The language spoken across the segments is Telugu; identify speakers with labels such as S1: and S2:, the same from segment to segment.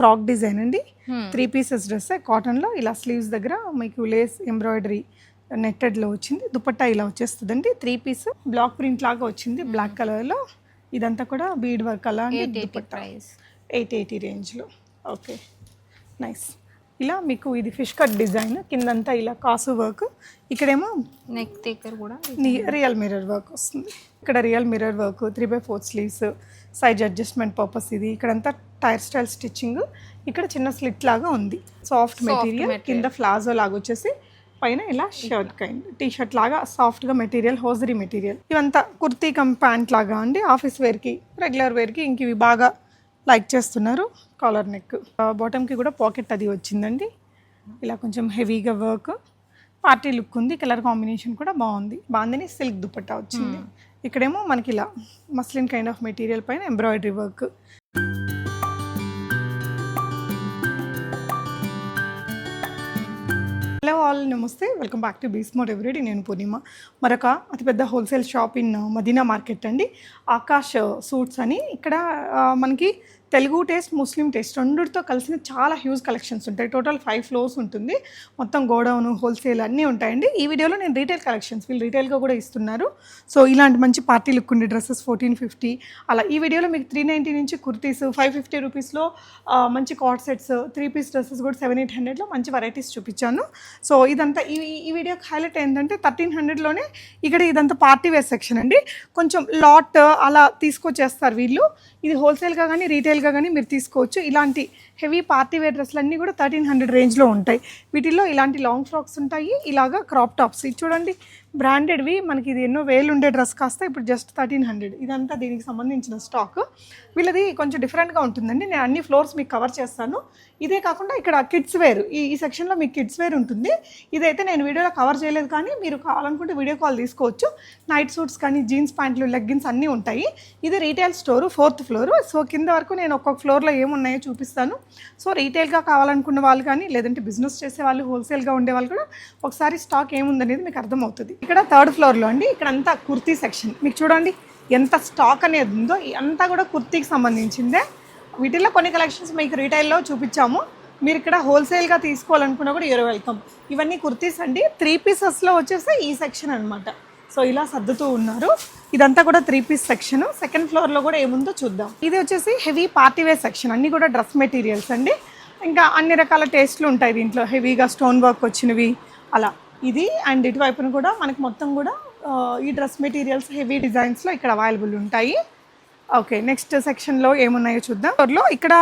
S1: ఫ్రాక్ డిజైన్ అండి. త్రీ పీసెస్ డ్రెస్ కాటన్లో ఇలా స్లీవ్స్ దగ్గర మీకు లేస్ ఎంబ్రాయిడరీ నెట్టెడ్లో వచ్చింది. దుపట్టా ఇలా వచ్చేస్తుందండి. త్రీ పీస్ బ్లాక్ ప్రింట్ లాగా వచ్చింది. బ్లాక్ కలర్లో ఇదంతా కూడా బీడ్ వర్క్ అలా
S2: eight eighty
S1: dupatta.
S2: Price
S1: eight eighty రేంజ్లో ఓకే నైస్ ఇలా మీకు ఇది ఫిష్ కట్ డిజైన్ కిందంతా ఇలా కాసు వర్క్ ఇక్కడేమో
S2: నెక్ కూడా
S1: రియల్ మిర్రర్ వర్క్ వస్తుంది. ఇక్కడ real mirror work three by four sleeves size adjustment purpose ఇది. ఇక్కడంతా టైర్ స్టైల్ స్టిచ్చింగ్. ఇక్కడ చిన్న స్లిట్ లాగా ఉంది. సాఫ్ట్ మెటీరియల్ కింద ఫ్లాజో లాగా వచ్చేసి పైన ఇలా షర్ట్ కైండ్ టీ షర్ట్ లాగా సాఫ్ట్గా మెటీరియల్ హోజరీ మెటీరియల్ ఇవంతా కుర్తీ కమ్ ప్యాంట్ లాగా అండి. ఆఫీస్ వేర్కి రెగ్యులర్ వేర్కి ఇంక ఇవి బాగా లైక్ చేస్తున్నారు. కాలర్ నెక్ బాటమ్కి కూడా పాకెట్ అది వచ్చిందండి. ఇలా కొంచెం హెవీగా వర్క్ పార్టీ లుక్ ఉంది. కలర్ కాంబినేషన్ కూడా బాగుంది. బాగుందని సిల్క్ దుపట్టా వచ్చింది. ఇక్కడేమో మనకి ఇలా మస్లిన్ కైండ్ ఆఫ్ మెటీరియల్ పైన ఎంబ్రాయిడరీ వర్క్ హలో ఆల్ నమస్తే. వెల్కమ్ బ్యాక్ టు బీస్మోర్ ఎవ్రీడీ నేను పూర్ణిమ. మరొక అతిపెద్ద wholesale shop in Madina market అండి. ఆకాష్ సూట్స్ అని. ఇక్కడ uh, మనకి తెలుగు టేస్ట్ ముస్లిం టేస్ట్ రెండుతో కలిసిన చాలా హ్యూజ్ కలెక్షన్స్ ఉంటాయి. టోటల్ ఫైవ్ ఫ్లోర్స్ ఉంటుంది. మొత్తం గోడౌన్ హోల్సేల్ అన్నీ ఉంటాయండి. ఈ వీడియోలో నేను రీటైల్ కలెక్షన్స్ వీళ్ళు రీటైల్గా కూడా ఇస్తున్నారు. సో ఇలాంటి మంచి పార్టీ లుక్ ఉండే డ్రెస్సెస్ ఫోర్టీన్ ఫిఫ్టీ అలా ఈ వీడియోలో మీకు త్రీ నైంటీ నుంచి కుర్తీస్ ఫైవ్ ఫిఫ్టీ రూపీస్లో మంచి card sets three piece dresses కూడా సెవెన్ ఎయిట్ హండ్రెడ్లో మంచి వెరైటీస్ చూపించాను. సో ఇదంతా ఈ ఈ- ఈ వీడియోకి హైలైట్ ఏంటంటే థర్టీన్ హండ్రెడ్లోనే ఇక్కడ ఇదంతా పార్టీ వేర్ సెక్షన్ అండి. కొంచెం లాట్ అలా తీసుకొచ్చేస్తారు వీళ్ళు. ఇది హోల్సేల్గా కానీ రీటైల్గా కానీ మీరు తీసుకోవచ్చు. ఇలాంటి హెవీ పార్టీ వేర్ డ్రెస్లు అన్నీ కూడా థర్టీన్ హండ్రెడ్ రేంజ్లో ఉంటాయి. వీటిల్లో ఇలాంటి లాంగ్ ఫ్రాక్స్ ఉంటాయి. ఇలాగా క్రాప్ టాప్స్. ఇది చూడండి బ్రాండెడ్వి మనకి ఇది ఎన్నో వేలు ఉండే డ్రెస్ కాస్త ఇప్పుడు జస్ట్ థర్టీన్ హండ్రెడ్ ఇదంతా దీనికి సంబంధించిన స్టాక్ వీళ్ళది కొంచెం డిఫరెంట్గా ఉంటుందండి. నేను అన్ని ఫ్లోర్స్ మీకు కవర్ చేస్తాను. ఇదే కాకుండా ఇక్కడ కిడ్స్ వేర్ ఈ ఈ సెక్షన్లో మీకు కిడ్స్ వేర్ ఉంటుంది. ఇదైతే నేను వీడియోలో కవర్ చేయలేదు కానీ మీరు కావాలనుకుంటే వీడియో కాల్ తీసుకోవచ్చు. నైట్ సూట్స్ కానీ జీన్స్ ప్యాంట్లు లెగ్గిన్స్ అన్నీ ఉంటాయి. ఇది retail store fourth floor so కింద వరకు నేను ఒక్కొక్క ఫ్లోర్లో ఏమున్నాయో చూపిస్తాను. సో రీటైల్గా కావాలనుకున్న వాళ్ళు కానీ లేదంటే బిజినెస్ చేసే వాళ్ళు హోల్సేల్గా ఉండే వాళ్ళు కూడా ఒకసారి స్టాక్ ఏముందనేది మీకు అర్థమవుతుంది. ఇక్కడ థర్డ్ ఫ్లోర్లో అండి. ఇక్కడ అంతా కుర్తీ సెక్షన్ మీకు చూడండి ఎంత స్టాక్ అనేది ఉందో అంతా కూడా కుర్తీకి సంబంధించిందే. వీటిల్లో కొన్ని కలెక్షన్స్ మీకు రీటైల్లో చూపించాము. మీరు ఇక్కడ హోల్సేల్గా తీసుకోవాలనుకున్నా కూడా యూర్ వెల్కమ్ ఇవన్నీ కుర్తీస్ అండి. త్రీ పీసెస్లో వచ్చేసి ఈ సెక్షన్ అన్నమాట. సో ఇలా సర్దుతూ ఉన్నారు. ఇదంతా కూడా త్రీ పీస్ సెక్షన్ సెకండ్ ఫ్లోర్లో కూడా ఏముందో చూద్దాం. ఇది వచ్చేసి హెవీ పార్టీ వేర్ సెక్షన్ అన్నీ కూడా డ్రెస్ మెటీరియల్స్ అండి. ఇంకా అన్ని రకాల టేస్ట్లు ఉంటాయి దీంట్లో. హెవీగా స్టోన్ వర్క్ వచ్చినవి అలా. ఇది అండ్ ఇటువైపున కూడా మనకి మొత్తం కూడా ఈ డ్రెస్ మెటీరియల్స్ హెవీ డిజైన్స్లో ఇక్కడ అవైలబుల్ ఉంటాయి. ఓకే నెక్స్ట్ సెక్షన్లో ఏమున్నాయో చూద్దాం. ఫ్లోర్లో ఇక్కడ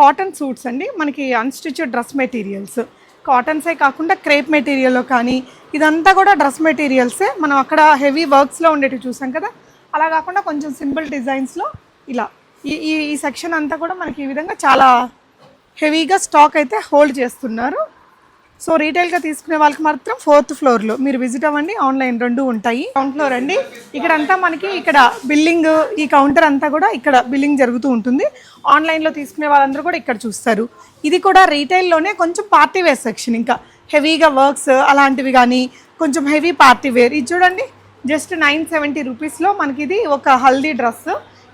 S1: కాటన్ సూట్స్ అండి. మనకి అన్స్టిచ్డ్ డ్రెస్ మెటీరియల్స్ కాటన్సే కాకుండా క్రేప్ మెటీరియల్లో కానీ ఇదంతా కూడా డ్రెస్ మెటీరియల్సే మనం అక్కడ హెవీ వర్క్స్లో ఉండేటివి చూసాం కదా. అలా కాకుండా కొంచెం సింపుల్ డిజైన్స్లో ఇలా. ఈ ఈ సెక్షన్ అంతా కూడా మనకి ఈ విధంగా చాలా హెవీగా స్టాక్ అయితే హోల్డ్ చేస్తున్నారు. సో రీటైల్గా తీసుకునే వాళ్ళకి మాత్రం ఫోర్త్ ఫ్లోర్లో మీరు విజిట్ అవ్వండి ఆన్లైన్ రెండు ఉంటాయి. గ్రౌండ్ ఫ్లోర్ అండి. ఇక్కడ అంతా మనకి ఇక్కడ బిల్లింగ్ ఈ కౌంటర్ అంతా కూడా ఇక్కడ బిల్లింగ్ జరుగుతూ ఉంటుంది. ఆన్లైన్లో తీసుకునే వాళ్ళందరూ కూడా ఇక్కడ చూస్తారు. ఇది కూడా రీటైల్లోనే కొంచెం పార్టీ వేర్ సెక్షన్ ఇంకా. హెవీగా వర్క్స్ అలాంటివి కానీ కొంచెం హెవీ పార్టీ వేర్ ఇది చూడండి జస్ట్ నైన్ సెవెంటీ రూపీస్లో మనకి ఇది ఒక హల్దీ డ్రెస్.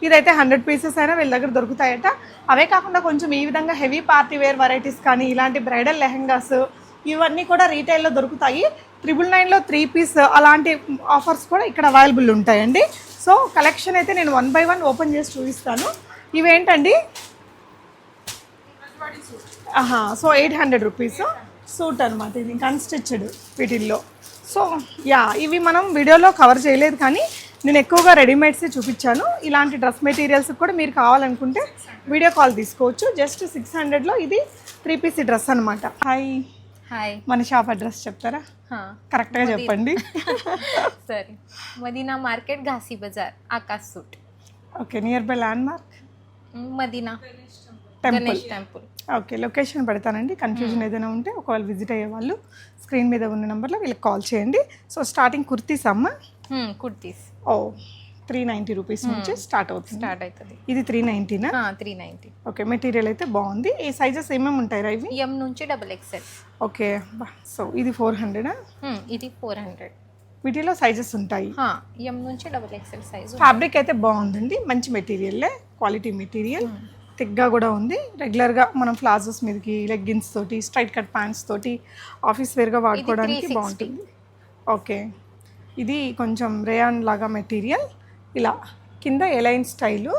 S1: ఇదైతే హండ్రెడ్ పీసెస్ అయినా వీళ్ళ దగ్గర దొరుకుతాయట. అవే కాకుండా కొంచెం ఈ విధంగా హెవీ పార్టీ వేర్ వెరైటీస్ కానీ ఇలాంటి బ్రైడల్ లెహెంగాస్ ఇవన్నీ కూడా రీటైల్లో దొరుకుతాయి. త్రిబుల్ నైన్లో త్రీ పీస్ అలాంటి ఆఫర్స్ కూడా ఇక్కడ అవైలబుల్ ఉంటాయండి. సో కలెక్షన్ అయితే నేను వన్ బై వన్ ఓపెన్ చేసి చూపిస్తాను. ఇవేంటండి? ఆహా so eight hundred rupees suit అనమాట ఇది ఇంకా వీటిల్లో. సో యా ఇవి మనం వీడియోలో కవర్ చేయలేదు కానీ నేను ఎక్కువగా రెడీమేడ్సే చూపించాను. ఇలాంటి డ్రెస్ మెటీరియల్స్ కూడా మీరు కావాలనుకుంటే వీడియో కాల్ తీసుకోవచ్చు. జస్ట్ సిక్స్ హండ్రెడ్లో ఇది త్రీ పీసీ డ్రెస్ అనమాట హాయ్
S2: హాయ్
S1: మన షాప్ అడ్రస్ చెప్తారా? కరెక్ట్గా చెప్పండి.
S2: సరే. Madina market Ghasi Bazar Akash suit.
S1: Okay near by landmark
S2: Madina.
S1: Temple
S2: temple.
S1: Okay location పెడతానండి. కన్ఫ్యూజన్ ఏదైనా ఉంటే ఒకవేళ విజిట్ అయ్యే వాళ్ళు స్క్రీన్ మీద ఉన్న నెంబర్లో వీళ్ళకి కాల్ చేయండి. సో స్టార్టింగ్ కుర్తీస్ అమ్మ?
S2: కుర్తీస్.
S1: ఓ. త్రీ నైంటీ రూపీస్ నుంచి స్టార్ట్ అవుతుంది.
S2: స్టార్ట్ అవుతుంది.
S1: ఇది three నైంటీనా?
S2: Three ninety.
S1: Okay material అయితే బాగుంది. ఈ సైజెస్ ఏమేమి ఉంటాయి రా ఇవి
S2: ఎం నుంచి డబుల్ ఎక్స్ఎల్
S1: ఓకే సో ఇది ఫోర్ హండ్రెడా?
S2: ఇది ఫోర్ హండ్రెడ్.
S1: వీటిలో సైజెస్ ఉంటాయి.
S2: ఎం నుంచి డబుల్ ఎక్స్ఎల్ సైజ్
S1: ఫ్యాబ్రిక్ అయితే బాగుందండి. మంచి మెటీరియల్లే క్వాలిటీ మెటీరియల్. థిక్గా కూడా ఉంది. రెగ్యులర్గా మనం ప్లాజోస్ మీదకి లెగ్గిన్స్ తోటి స్ట్రైట్ కట్ ప్యాంట్స్ తోటి ఆఫీస్ వేర్గా వాడుకోవడానికి
S2: 360.
S1: బాగుంటుంది. ఓకే ఇది కొంచెం రేయాన్ లాగా మెటీరియల్. ఇలా కింద ఎలైన్ స్టైలు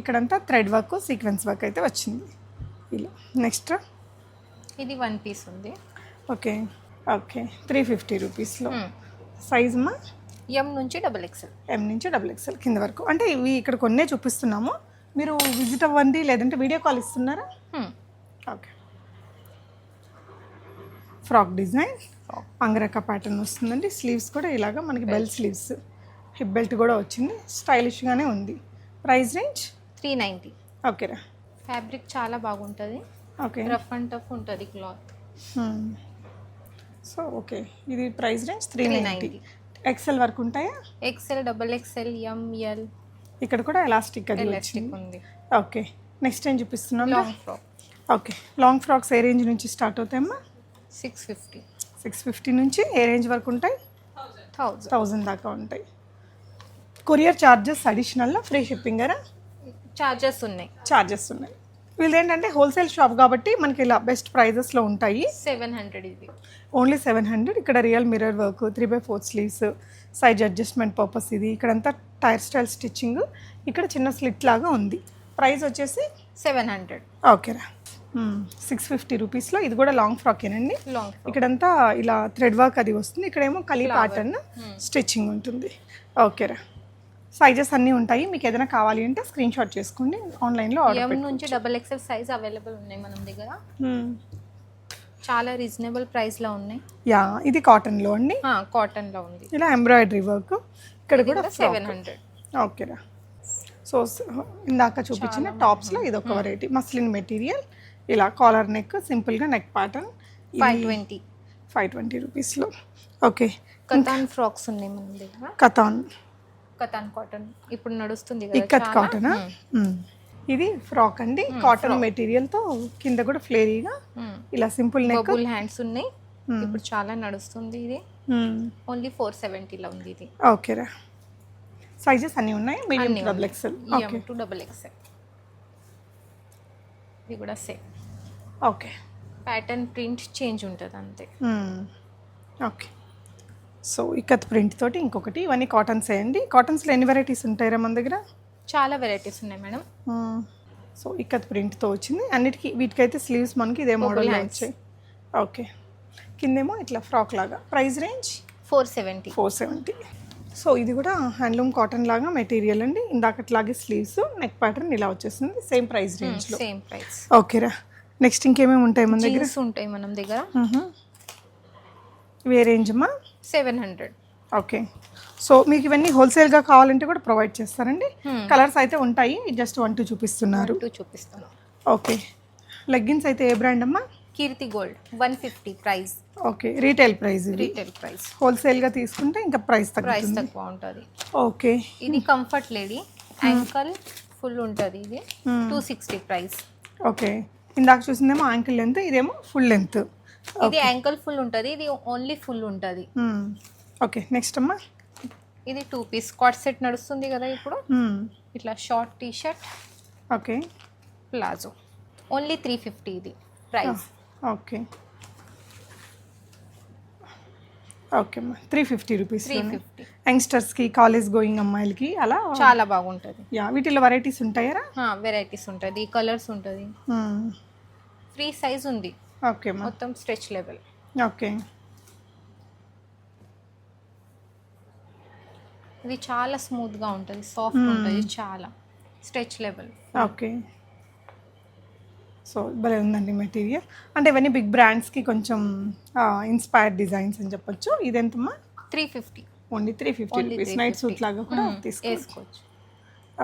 S1: ఇక్కడంతా థ్రెడ్ వర్క్ సీక్వెన్స్ వర్క్ అయితే వచ్చింది. ఇలా నెక్స్ట్
S2: ఇది వన్ పీస్ ఉంది.
S1: ఓకే ఓకే త్రీ ఫిఫ్టీ రూపీస్లో. సైజ్ మా?
S2: ఎం నుంచి డబుల్ ఎక్స్ఎల్
S1: ఎం నుంచి డబుల్ ఎక్స్ఎల్ కింద వరకు. అంటే ఇవి ఇక్కడ కొన్నే చూపిస్తున్నాము. మీరు విజిట్ అవ్వండి లేదంటే వీడియో కాల్ ఇస్తున్నారా? Okay. Frock design angrakha pattern వస్తుందండి. స్లీవ్స్ కూడా ఇలాగా మనకి బెల్ స్లీవ్స్ హిప్ బెల్ట్ కూడా వచ్చింది. స్టైలిష్గానే ఉంది. Price range?
S2: Three ninety.
S1: ఓకేరా
S2: ఫ్యాబ్రిక్ చాలా బాగుంటుంది.
S1: ఓకే.
S2: రఫ్ అండ్ టఫ్ ఉంటుంది క్లాత్.
S1: So okay. ఇది price range? Three ninety.
S2: 390.
S1: XL వరకు ఉంటాయా?
S2: XL double XL M L.
S1: ఇక్కడ కూడా ఎలాస్టిక్ అది
S2: ఎలాస్టిక్ ఉంది.
S1: ఓకే. నెక్స్ట్ ఏం చూపిస్తున్నాం
S2: long frock
S1: okay. Long frocks ఏ రేంజ్ నుంచి స్టార్ట్ అవుతాయమ్మా
S2: సిక్స్ ఫిఫ్టీ.
S1: సిక్స్ ఫిఫ్టీ నుంచి ఏ రేంజ్ వరకు ఉంటాయి?
S2: థౌజండ్.
S1: థౌజండ్ దాకా ఉంటాయి. కొరియర్ ఛార్జెస్ అడిషనల్లో ఫ్రీ షిప్పింగ్ అరా
S2: చార్జెస్ ఉన్నాయి.
S1: ఛార్జెస్ ఉన్నాయి. వీళ్ళు ఏంటంటే హోల్సేల్ షాప్ కాబట్టి మనకి ఇలా బెస్ట్ ప్రైజెస్లో ఉంటాయి.
S2: సెవెన్ హండ్రెడ్ ఇది
S1: ఓన్లీ సెవెన్ హండ్రెడ్. ఇక్కడ real mirror work three by four sleeves size adjustment purpose ఇది. ఇక్కడంతా టైర్ స్టైల్ స్టిచ్చింగ్. ఇక్కడ చిన్న స్లిట్ లాగా ఉంది. ప్రైస్ వచ్చేసి
S2: సెవెన్ హండ్రెడ్.
S1: ఓకేరా సిక్స్ ఫిఫ్టీ రూపీస్లో. ఇది కూడా లాంగ్ ఫ్రాకేనండి
S2: లాంగ్ ఫ్రాక్.
S1: ఇక్కడంతా ఇలా థ్రెడ్ వర్క్ అది వస్తుంది. ఇక్కడేమో కలీ ప్యాటర్న్ స్టిచ్చింగ్ ఉంటుంది. ఓకేరా సైజెస్ అన్నీ ఉంటాయి. మీకు ఏదైనా కావాలి అంటే స్క్రీన్ షాట్ చేసుకోండి. ఆన్లైన్లో ఆర్డర్
S2: నుంచి డబుల్ ఎక్స్ఎల్ సైజ్ అవైలబుల్ ఉన్నాయి మన దగ్గర. చాలా రీజనబుల్ ప్రైస్లో ఉన్నాయి.
S1: యా ఇది కాటన్లో అండి.
S2: కాటన్లో ఉంది.
S1: ఇలా ఎంబ్రాయిడరీ వర్క్ ఇక్కడ కూడా
S2: సెవెన్ హండ్రెడ్
S1: ఓకేరా సో ఇందాక చూపించిన టాప్స్లో ఇది ఒక వెరైటీ మస్లిన్ మెటీరియల్ ఇలా కాలర్ నెక్ సింపుల్గా neck pattern
S2: five twenty
S1: five twenty రూపీస్లో ఓకే
S2: కతాన్ ఫ్రాక్స్ ఉన్నాయి మన దగ్గర.
S1: కథాన్
S2: కతాన్ కాటన్. ఇప్పుడు నడుస్తుంది కదా
S1: ఇక్కత్
S2: చాలా.
S1: కాటనా ఇది ఫ్రాక్ అండి. కాటన్ మెటీరియల్తో కింద కూడా ఫ్లేరీగా
S2: మ్మ్.
S1: ఇలా సింపుల్ నెక్.
S2: బబుల్ హ్యాండ్స్ ఉన్నాయి. ఇప్పుడు చాలా నడుస్తుంది ఇది. ఓన్లీ ఫోర్ సెవెంటీలో ఉంది ఇది.
S1: ఓకేరా సైజెస్ అన్నీ ఉన్నాయి? Medium double XL
S2: M to double XL ఇది కూడా same
S1: okay.
S2: Pattern print change ఉంటుంది అంతే.
S1: ఓకే. సో ఇక్కత్ ప్రింట్ తోటి ఇంకొకటి ఇవన్నీ కాటన్స్ వేయండి. కాటన్స్లో ఎన్ని వెరైటీస్ ఉంటాయిరా మన దగ్గర?
S2: చాలా వెరైటీస్ ఉన్నాయి మేడం.
S1: సో ఇక్కత్ ప్రింట్తో వచ్చింది. అన్నిటికీ వీటికైతే స్లీవ్స్ మనకి ఇదే
S2: hands.
S1: వచ్చాయి. ఓకే. కిందేమో ఇట్లా ఫ్రాక్ లాగా. Price range
S2: four seventy
S1: four seventy so ఇది కూడా హ్యాండ్లూమ్ కాటన్ లాగా మెటీరియల్ అండి. ఇందాకట్లాగే స్లీవ్స్ నెక్ ప్యాటర్న్ ఇలా వచ్చేసింది. సేమ్ ప్రైస్ రేంజ్లో
S2: సేమ్ ప్రైస్
S1: ఓకేరా. నెక్స్ట్ ఇంకేమేమి ఉంటాయి మన దగ్గర?
S2: ఉంటాయి మనం దగ్గర.
S1: ఇవే రేంజ్ అమ్మా.
S2: Seven hundred.
S1: ఓకే. సో మీకు ఇవన్నీ హోల్సేల్గా కావాలంటే కూడా ప్రొవైడ్ చేస్తారండి. కలర్స్ అయితే ఉంటాయి. జస్ట్ వన్ టూ చూపిస్తున్నారు.
S2: టూ చూపిస్తాను
S1: ఓకే. లెగ్గిన్స్ అయితే ఏ బ్రాండ్ అమ్మా?
S2: Keerthi gold one fifty price.
S1: Okay. Retail price
S2: retail price.
S1: హోల్సేల్గా తీసుకుంటే ఇంకా ప్రైస్
S2: ప్రైస్ తక్కువ ఉంటుంది.
S1: ఓకే.
S2: ఇది కంఫర్ట్ లేడీ. యాంకల్ ఫుల్ ఉంటుంది ఇది. Two sixty price.
S1: ఓకే. ఇందాక చూసిందేమో యాంకిల్ లెంత్ ఇదేమో ఫుల్ లెంత్
S2: ఇది యాంకల్ ఫుల్ ఉంటుంది ఇది ఓన్లీ ఫుల్ ఉంటుంది.
S1: ఓకే నెక్స్ట్ అమ్మా.
S2: ఇది టూ పీస్ స్కాట్ సెట్ నడుస్తుంది కదా ఇప్పుడు.
S1: మ్మ్.
S2: ఇట్లా short T shirt
S1: okay
S2: palazzo. Only three fifty ఇది ప్రైస్
S1: ఓకే ఓకే అమ్మా three fifty rupees
S2: three fifty
S1: యంగ్స్టర్స్కి college going అమ్మాయిలకి అలా?
S2: చాలా బాగుంటుంది.
S1: యా వీటిలో వెరైటీస్ ఉంటాయరా
S2: వెరైటీస్ ఉంటుంది కలర్స్ ఉంటుంది. ఫ్రీ సైజ్ ఉంది.
S1: ఓకే
S2: మొత్తం స్ట్రెచ్ లెవెల్.
S1: ఓకే.
S2: ఇది చాలా స్మూత్గా ఉంటుంది సాఫ్ట్ ఉంటుంది చాలా. Stretch level.
S1: ఓకే. సో భలే ఉందండి మెటీరియల్. అంటే ఇవన్నీ బిగ్ బ్రాండ్స్కి కొంచెం ఇన్స్పైర్డ్ డిజైన్స్ అని చెప్పొచ్చు. ఇదెంతమ్మా
S2: three fifty.
S1: Only three fifty rupees. Night suit
S2: 350.
S1: లాగా కూడా తీసుకోవచ్చు.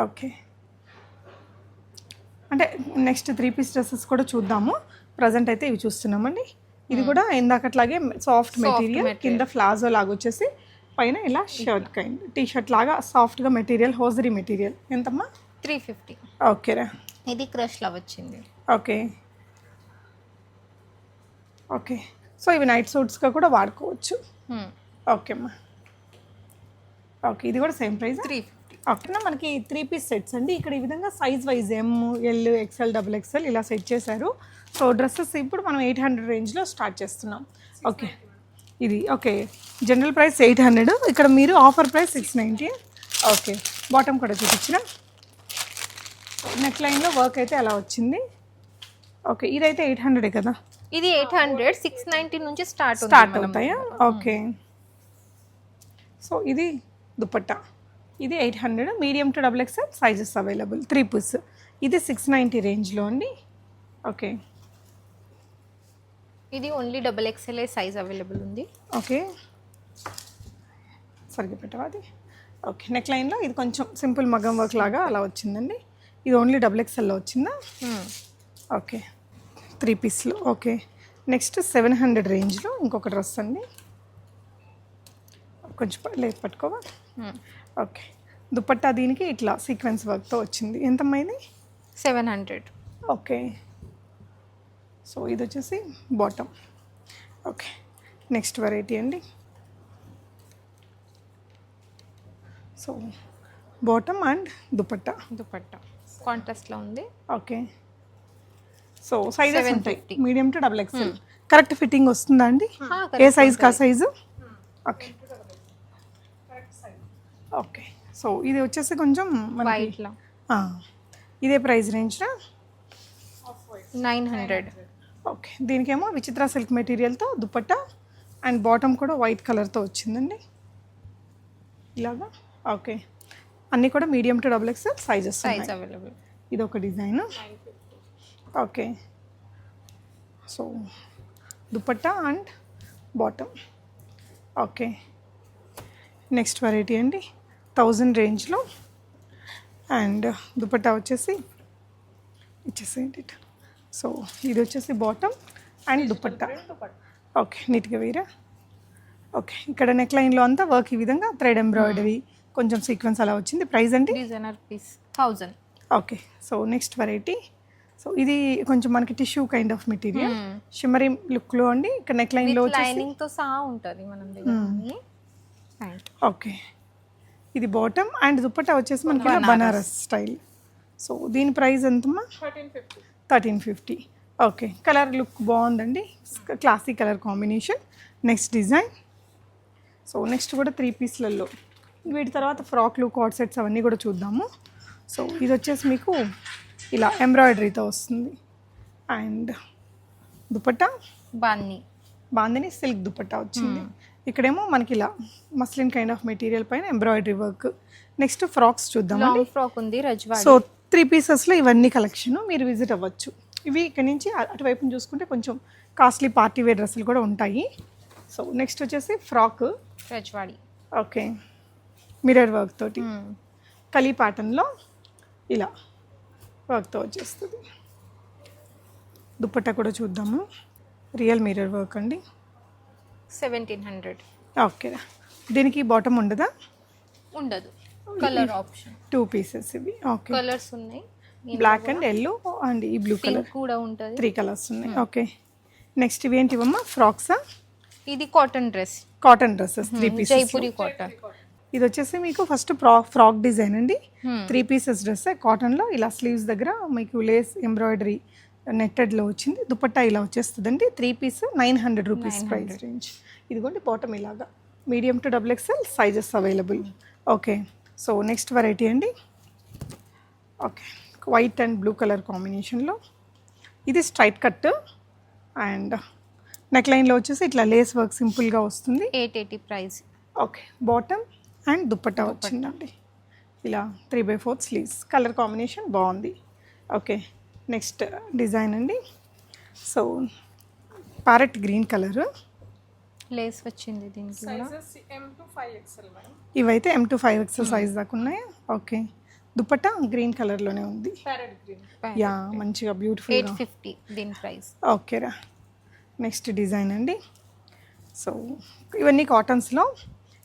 S1: ఓకే. అంటే నెక్స్ట్ త్రీ పీస్ డ్రెస్సెస్ కూడా చూద్దాము. ప్రజెంట్ అయితే ఇవి చూస్తున్నామండి. ఇది కూడా ఇందాకట్లాగే సాఫ్ట్ మెటీరియల్. కింద ఫ్లాజో లాగా వచ్చేసి పైన ఇలా షర్ట్ కైండ్ టీ షర్ట్ లాగా సాఫ్ట్గా మెటీరియల్ హోజరీ మెటీరియల్. ఎంతమ్మా?
S2: Three fifty.
S1: ఓకేరా
S2: ఇది క్రష్లో వచ్చింది.
S1: ఓకే. ఓకే. సో ఇవి నైట్ సూట్స్గా కూడా వాడుకోవచ్చు. ఓకే అమ్మా. ఓకే ఇది కూడా సేమ్ ప్రైస్
S2: త్రీ
S1: ఓకేనా మనకి త్రీ పీస్ సెట్స్ అండి. ఇక్కడ ఈ విధంగా size wise M L XL double XL ఇలా సెట్ చేశారు. సో డ్రెస్సెస్ ఇప్పుడు మనం ఎయిట్ హండ్రెడ్ రేంజ్లో స్టార్ట్ చేస్తున్నాం. ఓకే ఇది okay general price eight hundred ఇక్కడ మీరు offer price six ninety okay bottom కూడా చూపించిన. నెక్ లైన్లో వర్క్ అయితే అలా వచ్చింది. ఓకే ఇదైతే ఎయిట్ హండ్రెడే కదా?
S2: ఇది ఎయిట్ హండ్రెడ్ సిక్స్ నైన్టీ నుంచి స్టార్ట్
S1: స్టార్ట్ అవుతాయా? ఓకే సో ఇది దుపట్టా. ఇది eight hundred. Medium to double XL sizes available. Three piece. ఇది సిక్స్ నైంటీ రేంజ్లో అండి. ఓకే.
S2: ఇది only double XL size available ఉంది.
S1: ఓకే. సరిగ్గా పెట్టవా అది? ఓకే. నెక్ లైన్లో ఇది కొంచెం సింపుల్ మగం వర్క్ లాగా అలా వచ్చిందండి. ఇది ఓన్లీ డబుల్ ఎక్స్ఎల్లో వచ్చిందా? ఓకే. త్రీ పీస్లో. ఓకే. నెక్స్ట్ సెవెన్ హండ్రెడ్ రేంజ్లో ఇంకొక డ్రెస్ అండి. కొంచెం లేదు పట్టుకోవా? ఓకే. దుపట్టా దీనికి ఇట్లా సీక్వెన్స్ వర్క్తో వచ్చింది. ఎంతమ్మా ఇది?
S2: Seven hundred.
S1: ఓకే. సో ఇది వచ్చేసి బాటమ్ ఓకే. నెక్స్ట్ వెరైటీ అండి. So bottom and dupatta.
S2: Dupatta. కాంట్రాస్ట్లో ఉంది.
S1: ఓకే. So sizes
S2: 750.
S1: ఉంటాయి. Medium to double XL correct fitting వస్తుందా అండి? ఏ సైజ్ కా సైజు ఓకే. ఓకే. సో ఇది వచ్చేసి కొంచెం
S2: వైట్లో
S1: ఇదే price range
S2: nine hundred.
S1: Okay. దీనికేమో Vichitra silk మెటీరియల్తో దుపట్టా అండ్ బాటమ్ కూడా వైట్ కలర్తో వచ్చిందండి. ఇలాగా? ఓకే. అన్నీ కూడా medium to double XL sizes
S2: size available
S1: ఇది ఒక design. Okay. So dupatta and bottom. Okay. Next variety అండి. థౌజండ్ రేంజ్లో అండ్ దుపట్టా వచ్చేసి ఇచ్చేసేయండి ఇటు. సో ఇది వచ్చేసి బాటమ్ అండ్ దుపట్టా. ఓకే నీట్గా వేరా ఓకే ఇక్కడ నెక్ లైన్లో అంతా వర్క్ ఈ విధంగా థ్రెడ్ ఎంబ్రాయిడరీ కొంచెం సీక్వెన్స్ అలా వచ్చింది. ప్రైస్ అండి
S2: designer piece thousand
S1: okay so next variety so ఇది కొంచెం మనకి tissue kind of material shimmery లుక్లో అండి. ఇక్కడ నెక్ లైన్లో వచ్చేసి
S2: లైనింగ్తో సహా ఉంటుంది మనం ప్యాంట్
S1: ఓకే. ఇది బాటమ్ అండ్ దుపట్టా వచ్చేసి మనకి బనారస్. స్టైల్. సో దీని ప్రైస్ ఎంతమ్మా? Thirteen fifty. Okay colour look బాగుందండి. Classic colour combination next design so next కూడా త్రీ పీస్లలో వీటి తర్వాత ఫ్రాక్లు కార్డ్ సెట్స్ అవన్నీ కూడా చూద్దాము. సో ఇది వచ్చేసి మీకు ఇలా ఎంబ్రాయిడరీతో వస్తుంది. అండ్ దుపట్టా
S2: బాన్ని
S1: బాందిని సిల్క్ దుపట్టా వచ్చింది. ఇక్కడేమో మనకి ఇలా మస్లిన్ కైండ్ ఆఫ్ మెటీరియల్ పైన embroidery work next frocks
S2: long frock ఉంది రజ్వాడి
S1: సో త్రీ పీసెస్లో ఇవన్నీ కలెక్షన్ మీరు విజిట్ అవ్వచ్చు. ఇవి ఇక్కడ నుంచి అ- అటువైపున చూసుకుంటే కొంచెం కాస్ట్లీ పార్టీ వేర్ డ్రెస్సులు కూడా ఉంటాయి. సో నెక్స్ట్ వచ్చేసి frock
S2: Rajwadi
S1: okay mirror work తోటి. కలీ ప్యాటర్న్లో ఇలా వర్క్తో వచ్చేస్తుంది. దుప్పట్టా కూడా చూద్దాము. రియల్ మిరర్ వర్క్ అండి.
S2: Seventeen hundred.
S1: ఓకే. దీనికి బాటమ్ ఉండదా?
S2: ఉండదు. కలర్ ఆప్షన్
S1: టూ పీసెస్ ఇవి. ఓకే.
S2: కలర్స్ ఉన్నాయి.
S1: బ్లాక్ అండ్ ఎల్లో అండ్ ఈ బ్లూ కలర్
S2: కూడా ఉంటుంది.
S1: త్రీ కలర్స్ ఉన్నాయి. ఓకే. నెక్స్ట్ ఇవేంటివమ్మా ఫ్రాక్సా
S2: ఇది cotton dress
S1: cotton dresses three pieces
S2: Jaipuri cotton
S1: ఇది వచ్చేసి మీకు ఫస్ట్ ఫ్రాక్ ఫ్రాక్ డిజైన్ అండి. త్రీ పీసెస్ డ్రెస్ కాటన్లో ఇలా స్లీవ్స్ దగ్గర మీకు లేస్ ఎంబ్రాయిడరీ నెట్టెడ్లో వచ్చింది దుపట్టా ఇలా వచ్చేస్తుందండి. Three piece nine hundred rupees price range ఇదిగోండి బాటమ్ ఇలాగా. Medium to double XL sizes available okay so next variety అండి. Okay white and blue colour కాంబినేషన్లో ఇది స్ట్రైట్ కట్ అండ్ నెక్ లైన్లో వచ్చేసి ఇట్లా లేస్ వర్క్ సింపుల్గా వస్తుంది.
S2: Eight eighty price
S1: okay bottom and dupatta వచ్చిందండి. ఇలా three by fourth sleeves colour combination బాగుంది. ఓకే నెక్స్ట్ డిజైన్ అండి. So parrot green colour.
S2: Lace వచ్చింది దీనికి
S1: ఇవైతే M to five XL size దాకా ఉన్నాయి. ఓకే. దుపట్టా గ్రీన్ కలర్లోనే ఉంది. యా మంచిగా బ్యూటిఫుల్
S2: ఎయిట్ ఫిఫ్టీ దీని ప్రైస్.
S1: ఓకేరా నెక్స్ట్ డిజైన్ అండి. సో ఇవన్నీ కాటన్స్లో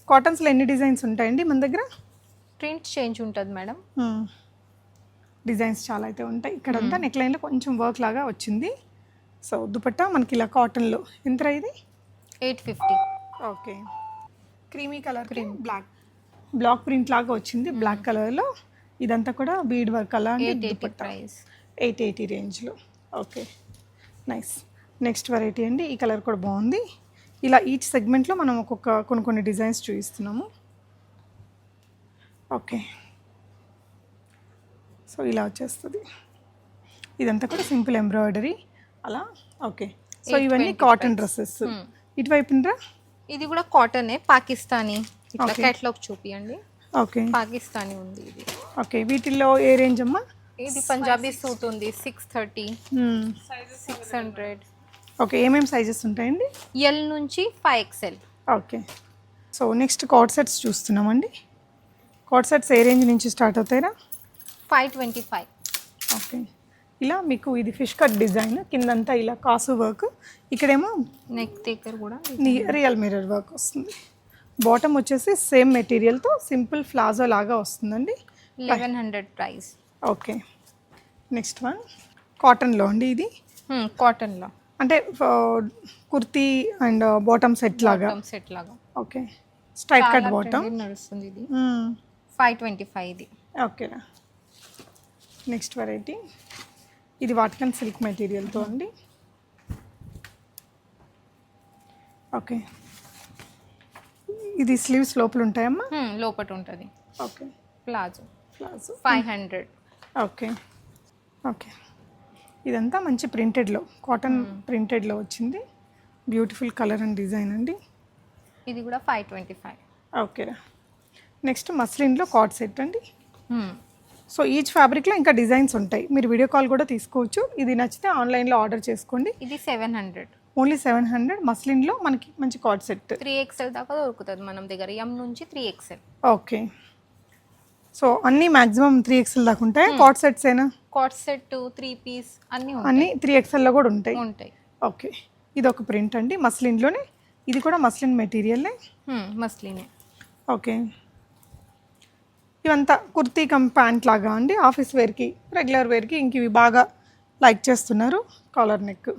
S1: కాటన్స్లో ఎన్ని డిజైన్స్ ఉంటాయండి మన దగ్గర?
S2: ప్రింట్ చేంజ్ ఉంటుంది మేడం.
S1: డిజైన్స్ చాలా అయితే ఉంటాయి. ఇక్కడంతా నెక్ లైన్లో కొంచెం వర్క్ లాగా వచ్చింది. సో దుపట్టా మనకి ఇలా కాటన్లో. ఎంత ఇది?
S2: Eight fifty.
S1: Okay. Creamy colour cream. Black. Black print లాగా వచ్చింది. బ్లాక్ కలర్లో. ఇదంతా కూడా బీడ్ వర్క్ అలా
S2: ప్రైస్.
S1: ఎయిట్ ఎయిటీ రేంజ్లో. ఓకే. నైస్. నెక్స్ట్ వెరైటీ అండి. ఈ కలర్ కూడా బాగుంది. ఇలా ఈచ్ సెగ్మెంట్లో మనం ఒక్కొక్క కొన్ని కొన్ని డిజైన్స్ చూపిస్తున్నాము ఓకే. సో ఇలా వచ్చేస్తుంది. ఇదంతా కూడా సింపుల్ ఎంబ్రాయిడరీ. అలా? ఓకే. సో ఇవన్నీ కాటన్ డ్రెస్సెస్ ఇటువైపునరా
S2: ఇది కూడా కాటనే పాకిస్తానీ. ఇట్లా క్యాట్లాగ్ చూపియండి.
S1: ఓకే
S2: పాకిస్తానీ ఉంది ఇది.
S1: ఓకే వీటిల్లో ఏ రేంజ్ అమ్మా?
S2: ఇది పంజాబీ సూట్ ఉంది six thirty. Six hundred
S1: okay ఏమేమి సైజెస్ ఉంటాయండి?
S2: ఎల్ నుంచి five XL
S1: okay so next co-ord sets చూస్తున్నామండి. కార్డ్ సెట్స్ ఏ రేంజ్ నుంచి start అవుతాయిరా?
S2: Five twenty five.
S1: Okay. ఇలా మీకు ఇది ఫిష్ కట్ డిజైన్ కిందంతా ఇలా కాసు వర్క్. ఇక్కడేమో
S2: నెక్ దగ్గర కూడా
S1: రియల్ మిర్రర్ వర్క్ వస్తుంది. బాటమ్ వచ్చేసి సేమ్ మెటీరియల్తో సింపుల్ ప్లాజో లాగా వస్తుందండి.
S2: Eleven hundred price
S1: okay. Next one కాటన్లో అండి ఇది?
S2: కాటన్లో
S1: అంటే కుర్తీ అండ్ బాటమ్ సెట్ లాగా?
S2: సెట్ లాగా.
S1: ఓకే. స్ట్రైట్ కట్ బాటమ్
S2: నడుస్తుంది ఇది. ఫైవ్ ట్వంటీ ఫైవ్ ఇది.
S1: ఓకేనా నెక్స్ట్ వెరైటీ ఇది వాటికన్ సిల్క్ మెటీరియల్తో అండి. ఓకే ఇది స్లీవ్స్ లోపల ఉంటాయమ్మా?
S2: లోపట ఉంటుంది.
S1: Okay
S2: palazzo
S1: palazzo
S2: five hundred
S1: okay okay ఇదంతా మంచి ప్రింటెడ్లో కాటన్ ప్రింటెడ్లో వచ్చింది. బ్యూటిఫుల్ కలర్ అండ్ డిజైన్ అండి.
S2: ఇది కూడా ఫైవ్ ట్వంటీ ఫైవ్
S1: ఓకేరా నెక్స్ట్ మస్లిన్లో కార్డ్ సెట్ అండి. సో ఈచ్ ఫ్యాబ్రిక్లో ఇంకా డిజైన్స్ ఉంటాయి. మీరు వీడియో కాల్ కూడా తీసుకోవచ్చు. ఇది నచ్చితే ఆన్లైన్లో ఆర్డర్ చేసుకోండి.
S2: ఇది seven hundred
S1: only seven hundred మస్లిన్లో మనకి మంచి కార్డ్ సెట్
S2: త్రీ ఎక్స్ఎల్ దాకా దొరుకుతుంది మనం దగ్గర. ఎం నుంచి త్రీ ఎక్స్ఎల్
S1: ఓకే సో అన్నీ మ్యాక్సిమం త్రీ ఎక్స్ఎల్ దాకా ఉంటాయి? కార్డ్ సెట్స్ అయినా
S2: కాట్ సెట్ త్రీ పీస్ అన్నీ.
S1: అన్నీ త్రీ ఎక్స్ఎల్లో కూడా ఉంటాయి.
S2: ఉంటాయి.
S1: ఓకే ఇది ఒక ప్రింట్ అండి మస్లిన్లోనే ఇది కూడా మస్లిన్ మెటీరియల్లే
S2: Hmm, మస్లినే
S1: ఓకే ఇవంతా కుర్తీ కమ్ ప్యాంట్ లాగా అండి. ఆఫీస్ వేర్కి రెగ్యులర్ వేర్కి ఇంక ఇవి బాగా లైక్ చేస్తున్నారు. Collar neck.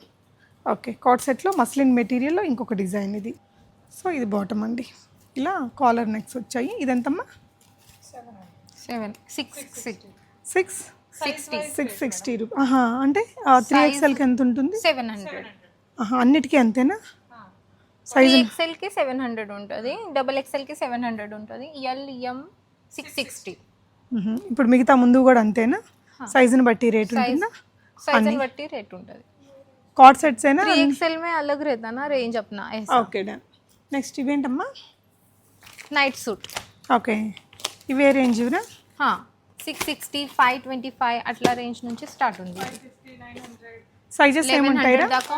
S1: ఓకే కాట్ సెట్లో మస్లిన్ మెటీరియల్లో ఇంకొక డిజైన్ ఇది. సో ఇది బాటమ్ అండి. ఇలా కాలర్ నెక్స్ వచ్చాయి. ఇదెంతమ్మా?
S2: Seven. Six six
S1: six?
S2: Sixty.
S1: Six sixty rupee అంటే త్రీ ఎక్స్ఎల్కి ఎంత ఉంటుంది
S2: సెవెన్ హండ్రెడ్.
S1: అన్నిటికీ అంతేనా? సైజు
S2: ఎక్స్ఎల్కి సెవెన్ హండ్రెడ్ ఉంటుంది. డబల్ ఎక్స్ఎల్కి సెవెన్ హండ్రెడ్ ఉంటుంది. L M six sixty.
S1: ఇప్పుడు మిగతా ముందు కూడా అంతేనా? సైజుని బట్టి రేట్ ఉంటుందా?
S2: సైజ్ని బట్టి రేట్ ఉంటుంది.
S1: కార్డ్ సెట్స్ అయినా
S2: ఎక్సెల్ మే అలగ్ రేతానా? రేంజ్ అప్నా
S1: ఓకే డన్. నెక్స్ట్ ఇవేంటమ్మా
S2: నైట్ సూట్
S1: ఓకే. ఇవే range ఇవరా
S2: six sixty five twenty five అట్లా రేంజ్ నుంచి స్టార్ట్ ఉంది.
S1: సైజెస్
S2: ఏమి దాకా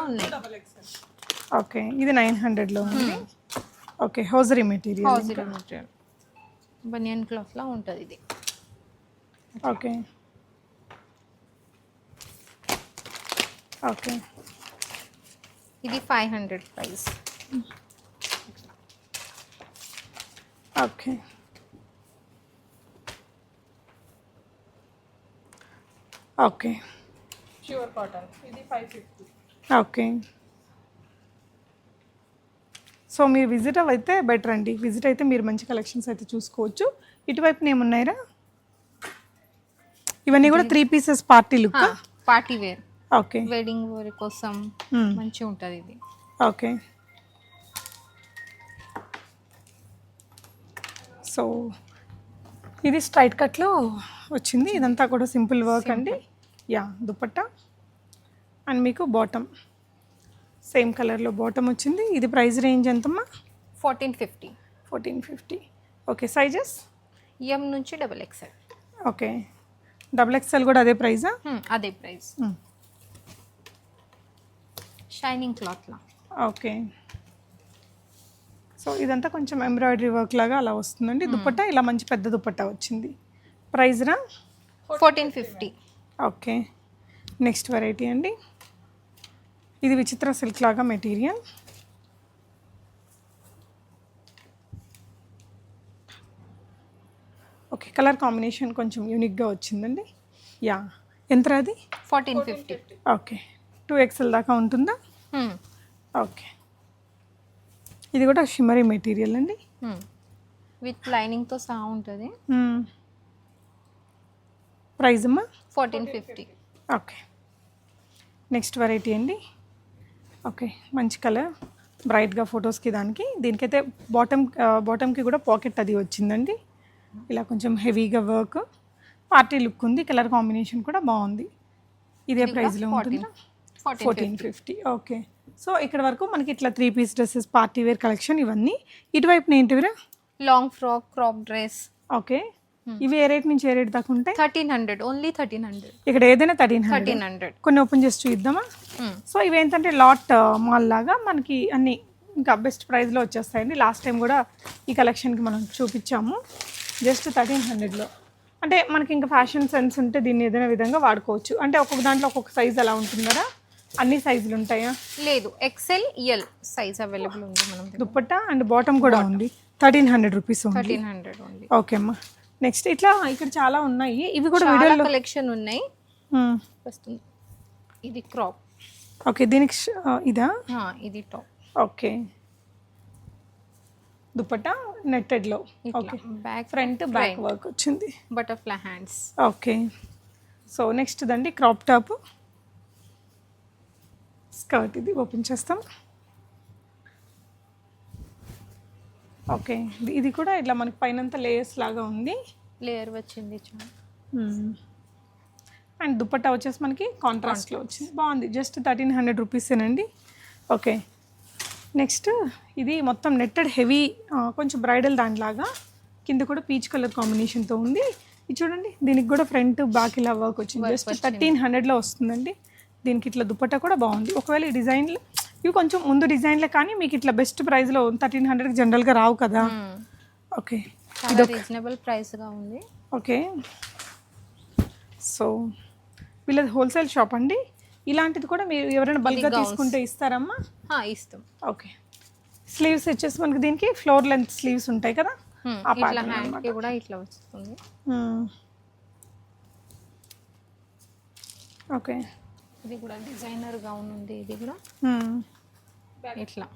S1: ఓకే. ఇది నైన్ హండ్రెడ్లో ఉంది. Okay. Hosiery material
S2: hosiery material బనియన్ క్లాత్ లా ఉంటుంది ఇది.
S1: ఓకే. ఓకే.
S2: ఇది five hundred price.
S1: Okay. Okay.
S3: Pure cotton. ఇది ఫైవ్ ఫిఫ్టీ.
S1: ఓకే. సో మీరు విజిట్ అయితే బెటర్ అండి. విజిట్ అయితే మీరు మంచి కలెక్షన్స్ అయితే చూసుకోవచ్చు. ఇటువైపున ఏమున్నాయిరా? ఇవన్నీ కూడా three pieces party look
S2: party wear
S1: okay
S2: wedding wear కోసం
S1: Hmm.
S2: మంచిగా ఉంటుంది ఇది.
S1: ఓకే సో ఇది స్ట్రైట్ కట్లో వచ్చింది. ఇదంతా కూడా సింపుల్ వర్క్ అండి. యా దుపట్టా అండ్ మీకు బాటమ్ సేమ్ కలర్లో బాటమ్ వచ్చింది. ఇది ప్రైస్ రేంజ్ ఎంతమ్మా?
S2: Fourteen fifty.
S1: Fourteen fifty. Okay sizes?
S2: M నుంచి double XL.
S1: Okay. Double XL కూడా అదే ప్రైజా?
S2: అదే ప్రైస్. షైనింగ్ క్లాత్ లా
S1: ఓకే. సో ఇదంతా కొంచెం ఎంబ్రాయిడరీ వర్క్ లాగా అలా వస్తుందండి. దుపట్టా ఇలా మంచి పెద్ద దుపట్టా వచ్చింది. ప్రైస్ రా
S2: fourteen fifty.
S1: Okay. Next variety అండి. ఇది విచిత్ర సిల్క్ లాగా మెటీరియల్ ఓకే కలర్ కాంబినేషన్ కొంచెం యూనిక్గా వచ్చిందండి. యా ఎంత అది
S2: fourteen fifty
S1: okay two XL దాకా ఉంటుందా?
S2: Hmm.
S1: ఓకే ఇది కూడా షిమరీ మెటీరియల్ అండి.
S2: విత్ లైనింగ్తో సహా ఉంటుంది.
S1: ప్రైజ్ అమ్మా?
S2: Fourteen fifty
S1: okay next variety అండి. ఓకే మంచి కలర్. బ్రైట్గా ఫొటోస్కి దానికి. దీనికైతే బాటమ్ బాటమ్కి కూడా పాకెట్ అది వచ్చిందండి. ఇలా కొంచెం హెవీగా వర్క్ పార్టీ లుక్ ఉంది కలర్ కాంబినేషన్ కూడా బాగుంది. ఇదే ప్రైస్లో ఉంటుంది?
S2: Fourteen
S1: fourteen fifty okay. So ఇక్కడ వరకు మనకి ఇట్లా three piece dresses party wear collection ఇవన్నీ. ఇటువైపు ఏంటివిరా
S2: long frock crop dress
S1: okay. ఇవి ఏ రేట్ నుంచి ఏ రేట్ దాకా ఉంటాయి?
S2: Thirteen hundred only thirteen hundred.
S1: ఇక్కడ ఏదైనా థర్టీన్
S2: థర్టీన్ హండ్రెడ్.
S1: కొన్ని ఓపెన్ చేసి చూద్దామా? సో ఇవేంటంటే లాట్ మాల్ లాగా మనకి అన్ని ఇంకా బెస్ట్ ప్రైస్లో వచ్చేస్తాయండి. లాస్ట్ టైం కూడా ఈ కలెక్షన్కి మనం చూపించాము. జస్ట్ థర్టీన్ హండ్రెడ్లో. అంటే మనకి ఇంకా ఫ్యాషన్ సెన్స్ ఉంటే దీన్ని ఏదైనా విధంగా వాడుకోవచ్చు. అంటే ఒక్కొక్క దాంట్లో ఒక్కొక్క సైజ్ అలా ఉంటుందా అన్ని సైజులు ఉంటాయా?
S2: లేదు ఎక్సెల్ ఎల్ సైజ్ అవైలబుల్ ఉంది మనం
S1: దుప్పట్టా? అండ్ బాటమ్ కూడా ఉంది. థర్టీన్ హండ్రెడ్ రూపీస్ ఉంది
S2: థర్టీన్ హండ్రెడ్ ఓన్లీ.
S1: ఓకే అమ్మా. నెక్స్ట్ ఇట్లా ఇక్కడ చాలా ఉన్నాయి. ఇవి కూడా
S2: చాలా
S1: వీడియోలో
S2: కలెక్షన్ ఉన్నాయి. వస్తుంది ఇది క్రాప్
S1: ఓకే దీనికి ఇదా?
S2: ఇది top
S1: okay dupatta నెట్టెడ్లో. Okay
S2: back
S1: front back work వచ్చింది.
S2: Butterfly hands
S1: okay so next దండి క్రాప్ టాప్ స్కర్ట్ ఇది. ఓపెన్ చేస్తాం. ఓకే. ఇది- కూడా ఇట్లా మనకి పైనంతా లేయర్స్ లాగా ఉంది.
S2: లేయర్ వచ్చింది
S1: అండ్ దుపట్టా వచ్చేసి మనకి కాంట్రాస్ట్లో వచ్చింది. బాగుంది. జస్ట్ థర్టీన్ హండ్రెడ్ రూపీసేనండి ఓకే. నెక్స్ట్ ఇది మొత్తం నెట్టెడ్ హెవీ కొంచెం బ్రైడల్ దానిలాగా. కింద కూడా పీచ్ కలర్ కాంబినేషన్తో ఉంది. ఇది చూడండి. దీనికి కూడా ఫ్రంట్ బ్యాక్ ఇలా వర్క్ వచ్చింది. జస్ట్ థర్టీన్ హండ్రెడ్లో వస్తుందండి. దీనికి ఇట్లా దుపట్టా కూడా బాగుంది. ఒకవేళ ఈ డిజైన్లు ఇవి కొంచెం ముందు డిజైన్లే కానీ మీకు ఇట్లా బెస్ట్ ప్రైస్లో థర్టీన్ హండ్రెడ్కి జనరల్గా రావు కదా. ఓకే
S2: రీజనబుల్ ప్రైస్గా ఉంది.
S1: ఓకే సో వీళ్ళది హోల్సేల్ షాప్ అండి. ఇలాంటిది కూడా మీరు ఎవరైనా బల్క్గా తీసుకుంటే ఇస్తారమ్మా?
S2: ఇస్తాం.
S1: ఓకే స్లీవ్స్ వచ్చేసి మనకి దీనికి ఫ్లోర్ లెంత్ స్లీవ్స్ ఉంటాయి కదా? ఆ
S2: కూడా ఇట్లా వస్తుంది.
S1: ఓకే
S2: ఇది కూడా డిజైనర్ గౌన్ ఉంది ఇది కూడా. ఇట్లా.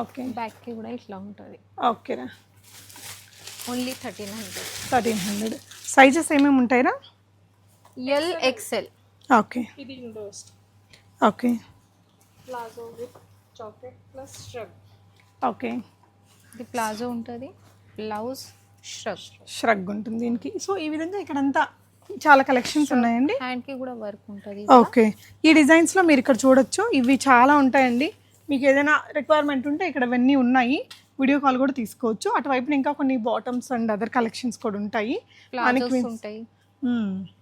S1: ఓకే
S2: బ్యాక్కి కూడా ఇట్లా ఉంటుంది.
S1: ఓకేరా
S2: only thirteen hundred
S1: thirteen hundred sizes ఏమేమి ఉంటాయిరా?
S2: ఎల్ ఎక్సెల్
S1: ఓకే
S3: ఇది
S1: okay
S3: palazzo with chocolate plus shrug
S1: okay
S2: ఇది ప్లాజో ఉంటుంది. బ్లౌజ్ షర్ట్
S1: ష్రగ్ ఉంటుంది దీనికి. సో ఈ విధంగా ఇక్కడంతా చాలా కలెక్షన్స్ ఉన్నాయండి.
S2: హ్యాండ్కి కూడా వర్క్ ఉంటుంది
S1: ఓకే ఈ డిజైన్స్లో మీరు ఇక్కడ చూడొచ్చు. ఇవి చాలా ఉంటాయండి. మీకు ఏదైనా రిక్వైర్మెంట్ ఉంటే ఇక్కడ ఇవన్నీ ఉన్నాయి. వీడియో కాల్ కూడా తీసుకోవచ్చు. అటువైపున ఇంకా కొన్ని బాటమ్స్ అండ్ అదర్ కలెక్షన్స్ కూడా ఉంటాయి.
S2: ఉంటాయి.
S1: మ్మ్.